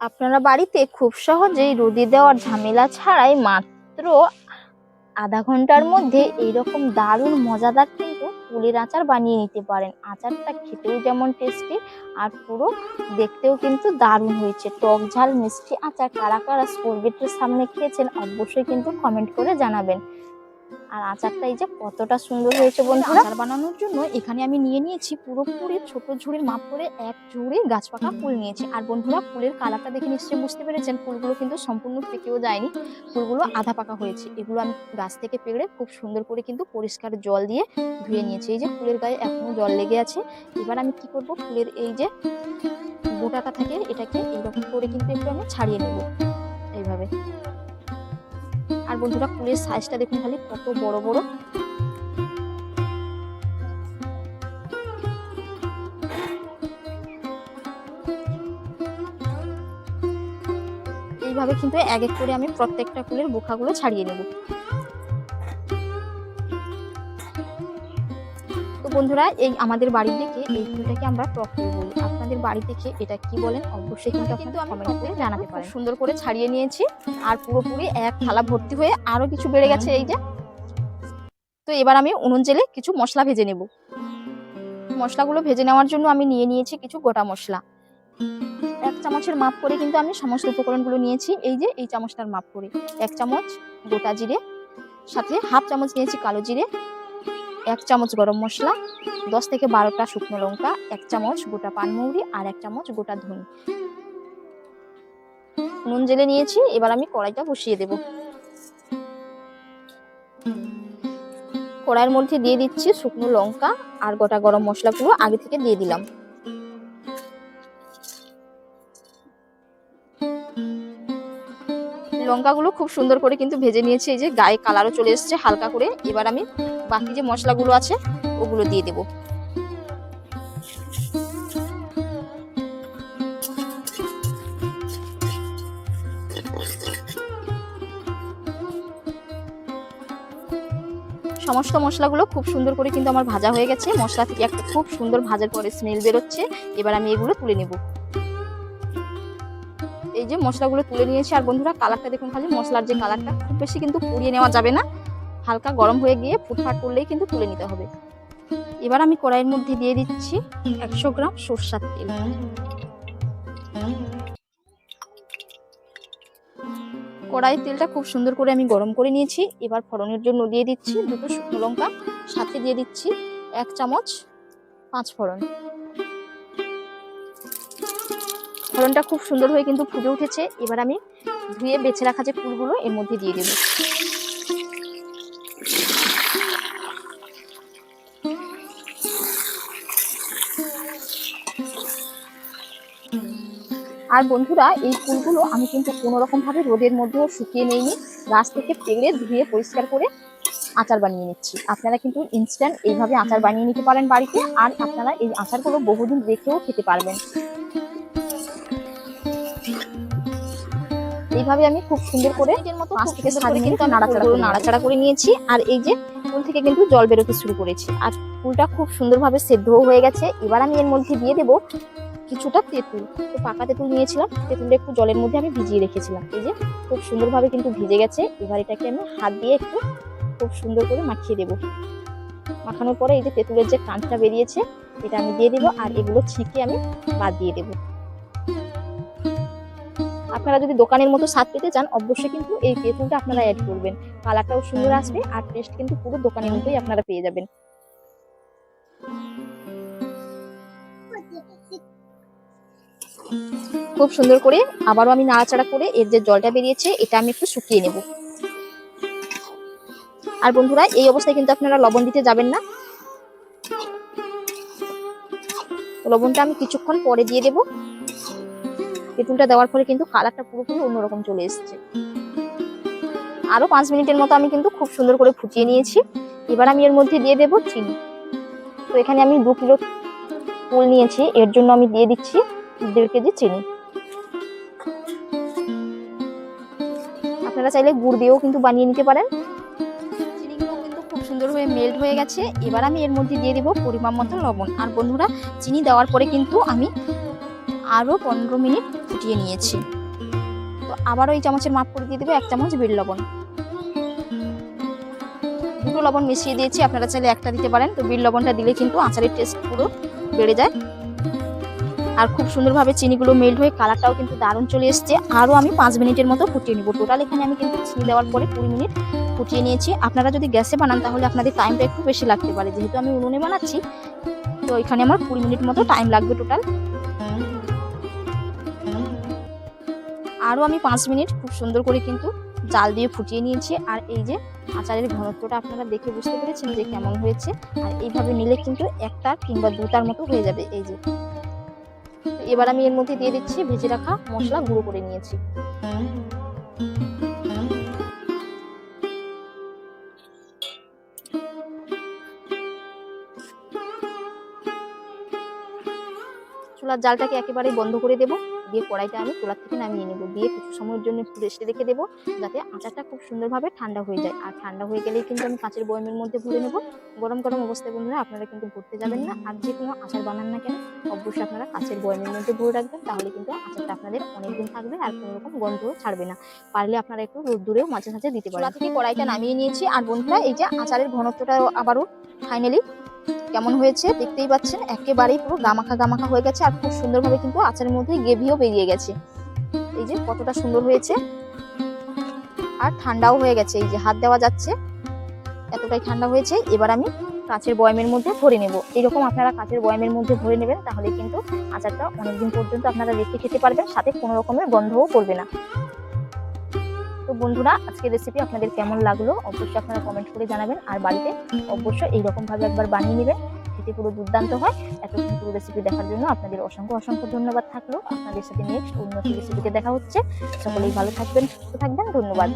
আপনারা বাড়িতে খুব সহজেই রোদে দেওয়ার ঝামেলা ছাড়াই মাত্র আধা ঘণ্টার মধ্যে এইরকম দারুণ মজাদার কিন্তু ফুলের আচার বানিয়ে নিতে পারেন। আচারটা খেতেও যেমন টেস্টি আর পুরো দেখতেও কিন্তু দারুণ হয়েছে। টক ঝাল মিষ্টি আচার কারা কারা স্কুল গেটের সামনে খেয়েছেন অবশ্যই কিন্তু কমেন্ট করে জানাবেন। আর আচারটা এই যে কতটা সুন্দর হয়েছে বন্ধুরা। আচার বানানোর জন্য এখানে আমি নিয়ে নিয়েছি পুরোপুরি ছোট ঝুড়ির মাপ করে এক ঝুড়ি গাছ পাকা ফুল নিয়েছি। আর বন্ধুরা ফুলের কালারটা দেখে নিশ্চয়ই বুঝতে পেরেছেন ফুলগুলো কিন্তু সম্পূর্ণ পেকেও যায়নি। ফুলগুলো আধা পাকা হয়েছে। এগুলো আমি গাছ থেকে পেড়ে খুব সুন্দর করে কিন্তু পরিষ্কার জল দিয়ে ধুয়ে নিয়েছি। এই যে ফুলের গায়ে এখনও জল লেগে আছে। এবার আমি কি করব? ফুলের এই যে গোটাটা থাকে এটাকে এইরকম করে কিন্তু একটু আমি ছাড়িয়ে নেব। এইভাবে। আর বন্ধুরা ফুলের সাইজটা দেখুন খালি কত বড় বড়। এইভাবে কিন্তু এক এক করে আমি প্রত্যেকটা ফুলের বোখাগুলো ছাড়িয়ে নেব। তো বন্ধুরা, এই আমাদের বাড়ির দিকে এই ফুলটাকে আমরা টক ফুল বলি। আপনাদের বাড়ি থেকে এটা কি বলেন অবশ্যই কিন্তু কিন্তু আমি কমেন্ট করে জানাতে পারেন। সুন্দর করে ছাড়িয়ে নিয়েছি আর পুরোপুরি এক থালা ভর্তি হয়ে আরও কিছু বেড়ে গেছে এই যে। তো এবার আমি উনুন জেলে কিছু মশলা ভেজে নেব। মশলাগুলো ভেজে নেওয়ার জন্য আমি নিয়ে নিয়েছি কিছু গোটা মশলা। এক চামচের মাপ করে কিন্তু আমি সমস্ত উপকরণগুলো নিয়েছি। এই যে এই চামচটার মাপ করে এক চামচ গোটা জিরে সাথে হাফ চামচ নিয়েছি কালো জিরে এক চামচ গরম মশলা, দশ থেকে বারোটা শুকনো লঙ্কা, এক চামচ গোটা পানমৌরি আর এক চামচ গোটা ধনে। নুন জেলে নিয়েছি, এবার আমি কড়াইটা বসিয়ে দেব। কড়াইয়ের মধ্যে দিয়ে দিচ্ছি শুকনো লঙ্কা আর গোটা গরম মশলাগুলো আগে থেকে দিয়ে দিলাম। লঙ্কাগুলো খুব সুন্দর করে কিন্তু ভেজে নিয়েছি, এই যে গায়ে কালারও চলে এসেছে হালকা করে। এবার আমি বাকি যে মশলাগুলো আছে, ওগুলো দিয়ে দেব। সমস্ত মশলাগুলো খুব সুন্দর করে কিন্তু আমার ভাজা হয়ে গেছে। মশলা থেকে একটা খুব সুন্দর ভাজার পরে স্মেল বেরোচ্ছে। এবার আমি এগুলো তুলে নেব। এই যে মশলাগুলো তুলে নিয়েছি, আর বন্ধুরা কালারটা দেখুন খালি। মশলার যে কালারটা খুব বেশি কিন্তু পুড়িয়ে নেওয়া যাবে না। হালকা গরম হয়ে গিয়ে ফুটফাট করলেই কিন্তু তুলে নিতে হবে। এবার আমি কড়াইয়ের মধ্যে দিয়ে দিচ্ছি একশো গ্রাম সর্ষার তেল। কড়াইয়ের তেলটা খুব সুন্দর করে আমি গরম করে নিয়েছি। এবার ফোড়নের জন্য দিয়ে দিচ্ছি দুটো শুকনো লঙ্কা। সাথে দিয়ে দিচ্ছি এক চামচ পাঁচ ফোড়ন। ফোড়নটা খুব সুন্দর হয়ে কিন্তু ফুটে উঠেছে। এবার আমি ধুয়ে বেছে রাখা যে ফুলগুলো এর মধ্যে দিয়ে দেবো। আর বন্ধুরা এই ফুলগুলো আমি কিন্তু কোনো রকম ভাবে রোদের মধ্যেও শুকিয়ে নিইনি। গাছ থেকে পেড়ে ধুয়ে পরিষ্কার করে আচার বানিয়ে নিচ্ছি। আপনারা কিন্তু ইনস্ট্যান্ট এইভাবে আচার বানিয়ে নিতে পারেন বাড়িতে আর আপনারা এই আচারগুলো বহুদিন রেখেও খেতে পারবেন। এইভাবে আমি খুব সুন্দর করে পাঁচ থেকে সাত মিনিট নাড়াচাড়া করে নাড়াচাড়া করে নিয়েছি আর এই যে ফুল থেকে কিন্তু জল বেরোতে শুরু করেছি। আর ফুলটা খুব সুন্দরভাবে সেদ্ধও হয়ে গেছে। এবার আমি এর মধ্যে দিয়ে দেবো কিছুটা তেঁতুল তো পাকা তেঁতুল নিয়েছিলাম। তেঁতুলটা একটু জলের মধ্যে আমি ভিজিয়ে রেখেছিলাম। এই যে, খুব সুন্দরভাবে কিন্তু ভিজে গেছে। এবার এটাকে আমি হাত দিয়ে একটু খুব সুন্দর করে মাখিয়ে দেবো। মাখানোর পরে এই যে তেঁতুলের যে কাঁচটা বেরিয়েছে, এটা আমি দিয়ে দেবো আর এগুলো ছিঁকে আমি বাদ দিয়ে দেবো। আপনারা যদি দোকানের মতো স্বাদ পেতে চান, অবশ্যই কিন্তু এই তেঁতুলটা আপনারা অ্যাড করবেন। কালারটাও সুন্দর আসবে আর টেস্ট কিন্তু পুরো দোকানের মতোই আপনারা পেয়ে যাবেন। খুব সুন্দর করে আবারও আমি নাড়াচাড়া করে এর যে জলটা বেরিয়েছে, এটা আমি একটু শুকিয়ে নেব। আর বন্ধুরা, এই অবস্থায় কিন্তু আপনারা লবণ দিতে যাবেন না। লবণটা আমি কিছুক্ষণ পরে দিয়ে দেব। তেঁতুলটা দেওয়ার ফলে কিন্তু কালারটা পুরোপুরি অন্যরকম চলে এসেছে। আরও পাঁচ মিনিটের মতো আমি কিন্তু খুব সুন্দর করে ফুটিয়ে নিয়েছি। এবার আমি এর মধ্যে দিয়ে দেব চিনি। তো এখানে আমি দু কিলো ফুল নিয়েছি, এর জন্য আমি দিয়ে দিচ্ছি দেড় কেজি চিনি। আপনারা চাইলে গুড় দিয়েও কিন্তু বানিয়ে নিতে পারেন। খুব সুন্দর হয়ে মেল্ট হয়ে গেছে। এবার আমি এর মধ্যে দিয়ে দিব পরিমাণ মতো লবণ। আর বন্ধুরা, চিনি দেওয়ার পরে কিন্তু আমি আরও পনেরো মিনিট ফুটিয়ে নিয়েছি। তো আবারও এই চামচের মাপ করে দিয়ে দেবো এক চামচ বিট লবণ। দুটো লবণ মিশিয়ে দিয়েছি। আপনারা চাইলে একটা দিতে পারেন। তো বিট লবণটা দিলে কিন্তু আচারের টেস্ট পুরো বেড়ে যায়। আর খুব সুন্দরভাবে চিনিগুলো মেল্ট হয়ে কালারটাও কিন্তু দারুণ চলে এসছে। আরও আমি পাঁচ মিনিটের মতো ফুটিয়ে নিব। টোটাল এখানে আমি কিন্তু চিনি দেওয়ার পরে কুড়ি মিনিট ফুটিয়ে নিয়েছি। আপনারা যদি গ্যাসে বানান, তাহলে আপনাদের টাইমটা একটু বেশি লাগতে পারে। যেহেতু আমি উনুনে বানাচ্ছি, তো এখানে আমার কুড়ি মিনিট মতো টাইম লাগবে টোটাল আরও আমি পাঁচ মিনিট খুব সুন্দর করে কিন্তু জাল দিয়ে ফুটিয়ে নিয়েছি। আর এই যে আচারের ঘনত্বটা আপনারা দেখে বুঝতে পেরেছেন যে কেমন হয়েছে। আর এইভাবে নিলে কিন্তু একটা কিংবা দুটার মতো হয়ে যাবে। এই যে এবার আমি এর মধ্যে দিয়ে দিচ্ছি ভেজে রাখা মশলা গুঁড়ো করে নিয়েছি। চুলার জালটাকে একেবারেই বন্ধ করে দেবো। দিয়ে কড়াইটা আমি চুলার থেকে নামিয়ে নেব। দিয়ে কিছু সময়ের জন্য একটু রেস্টে রেখে দেবো যাতে আচারটা খুব সুন্দরভাবে ঠান্ডা হয়ে যায়। আর ঠান্ডা হয়ে গেলেই কিন্তু আমি কাঁচের বয়মের মধ্যে ভরে নেব। গরম গরম অবস্থায় বন্ধুরা আপনারা কিন্তু ভরতে যাবেন না। আর যে কোনো আচার বানান না কেন অবশ্যই আপনারা কাঁচের বয়মের মধ্যে ভরে রাখবেন। তাহলে কিন্তু আচারটা আপনাদের অনেকদিন থাকবে আর কোনো রকম গন্ধও ছাড়বে না। পারলে আপনারা একটু রোদ্দুরেও মাঝে মাঝে দিতে পারেন। চুলা থেকে কড়াইটা নামিয়ে নিয়েছি। আর বন্ধুরা এই যে আচারের ঘনত্বটা আবারও ফাইনালি কেমন হয়েছে দেখতেই পাচ্ছেন, একেবারেই পুরো গামাখা গামাখা হয়ে গেছে আর খুব সুন্দরভাবে কিন্তু আচারের মধ্যে গ্রেভিও বেরিয়ে গেছে। এই যে কতটা সুন্দর হয়েছে। আর ঠান্ডাও হয়ে গেছে, এই যে হাত দেওয়া যাচ্ছে। এতটাই ঠান্ডা হয়েছে, এবার আমি কাঁচের বয়ামের মধ্যে ভরে নেব। এরকম আপনারা কাঁচের বয়ামের মধ্যে ভরে নেবেন, তাহলে কিন্তু আচারটা অনেকদিন পর্যন্ত আপনারা রেখে খেতে পারবেন, সাথে কোনো রকমের গন্ধও করবে না। তো বন্ধুরা, আজকের রেসিপি আপনাদের কেমন লাগল অবশ্যই আপনারা কমেন্ট করে জানাবেন। আর বাড়িতে অবশ্যই এইরকমভাবে একবার বানিয়ে নেবেন, খেতে পুরো দুর্দান্ত হয়। এতক্ষণ পুরো রেসিপি দেখার জন্য আপনাদের অসংখ্য অসংখ্য ধন্যবাদ থাকল। আপনাদের সাথে নেক্সট উন্নত রেসিপিতে দেখা হচ্ছে। সকলেই ভালো থাকবেন, সুস্থ থাকবেন, ধন্যবাদ।